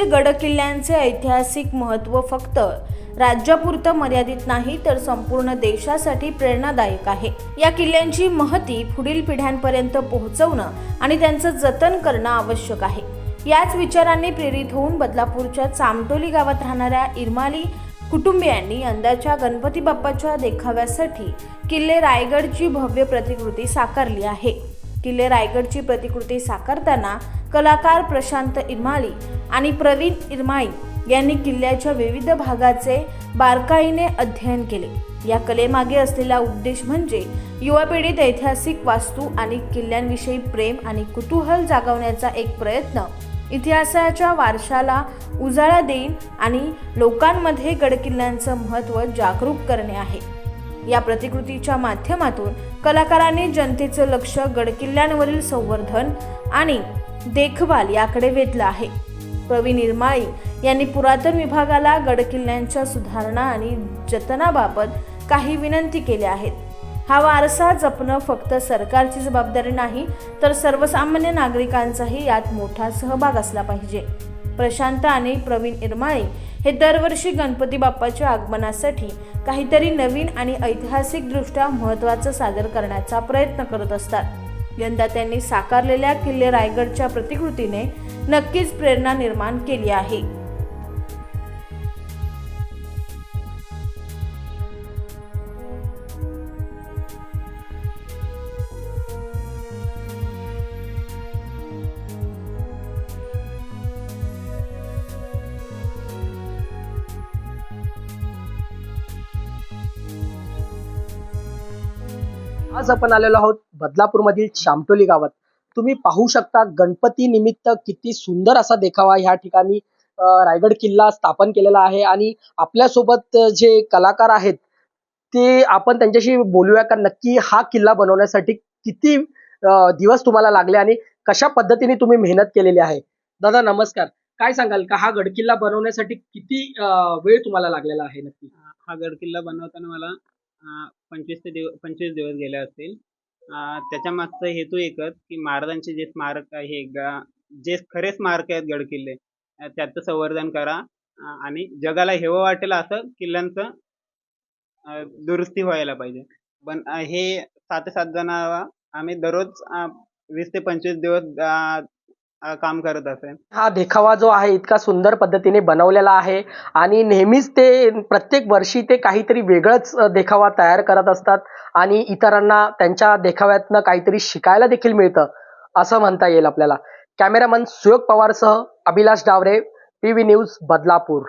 गड किल्ल्यांचे ऐतिहासिक महत्त्व फक्त राज्यापुरतं मर्यादित नाही तर संपूर्ण देशासाठी प्रेरणादायक आहे. या किल्ल्यांची महती पुढील पिढ्यांपर्यंत पोहोचवणं आणि त्यांचं जतन करणं आवश्यक आहे. याच विचारांनी प्रेरित होऊन बदलापूरच्या चामटोली गावात राहणाऱ्या इरमाली कुटुंबियांनी यंदाच्या गणपती बाप्पाच्या देखाव्यासाठी किल्ले रायगडची भव्य प्रतिकृती साकारली आहे. किल्ले रायगडची प्रतिकृती साकारताना कलाकार प्रशांत इरमाळी आणि प्रवीण इरमाळी यांनी किल्ल्याच्या विविध भागाचे बारकाईने अध्ययन केले. या कलेमागे असलेला उद्देश म्हणजे युवा पिढीत ऐतिहासिक वास्तू आणि किल्ल्यांविषयी प्रेम आणि कुतूहल जागवण्याचा एक प्रयत्न इतिहासाच्या वारशाला उजाळा देईन आणि लोकांमध्ये गडकिल्ल्यांचं महत्त्व जागरूक करणे आहे. या प्रतिकृतीच्या माध्यमातून कलाकारांनी जनतेचं लक्ष गडकिल्ल्यांवरील संवर्धन आणि देखभाल याकडे वेधलं आहे. प्रवीण निर्माळी यांनी पुरातन विभागाला गडकिल्ल्यांच्या सुधारणा आणि जतनाबाबत काही विनंती केल्या आहेत. हा वारसा जपणं फक्त सरकारची जबाबदारी नाही तर सर्वसामान्य नागरिकांचाही यात मोठा सहभाग असला पाहिजे. प्रशांत आणि प्रवीण इरमाळे हे दरवर्षी गणपती बाप्पाच्या आगमनासाठी काहीतरी नवीन आणि ऐतिहासिकदृष्ट्या महत्त्वाचं सादर करण्याचा प्रयत्न करत असतात. यंदा त्यांनी साकारलेल्या किल्ले रायगडच्या प्रतिकृतीने नक्कीच प्रेरणा निर्माण केली आहे. आज आपण आलेलो आहोत बदलापूरमधील शामटोली गावात. तुम्ही पाहू शकता गणपती निमित्त किती सुंदर असा देखावा ह्या ठिकाणी रायगड किल्ला स्थापन केलेला आहे आणि आपल्यासोबत जे कलाकार आहेत ते आपण त्यांच्याशी बोलूया का? नक्की हा किल्ला बनवण्यासाठी किती दिवस तुम्हाला लागले आणि कशा पद्धतीने तुम्ही मेहनत केलेली आहे? दादा नमस्कार. काय सांगाल का? हा गडकिल्ला बनवण्यासाठी किती वेळ तुम्हाला लागलेला आहे नक्की? हा गड किल्ला बनवताना मला पंचवीस ते दिव पंचवीस दिवस गेले असतील. त्याच्या मागचा हेतू एकच की महाराजांचे जे स्मारक आहे गा जे खरे स्मारक आहेत गड किल्ले त्याचं संवर्धन करा. आणि जगाला हेवं वाटेल असं किल्ल्यांचं दुरुस्ती व्हायला पाहिजे. पण हे सात ते सात जण आम्ही दररोज वीस ते पंचवीस दिवस काम करत असेल. हा देखावा जो आहे इतका सुंदर पद्धतीने बनवलेला आहे आणि नेहमीच ते प्रत्येक वर्षी ते काहीतरी वेगळंच देखावा तयार करत असतात आणि इतरांना त्यांच्या देखाव्यातनं काहीतरी शिकायला देखील मिळतं असं म्हणता येईल आपल्याला. Cameraman Suyog पवारसह Abhilash Davare P V news Badlapur.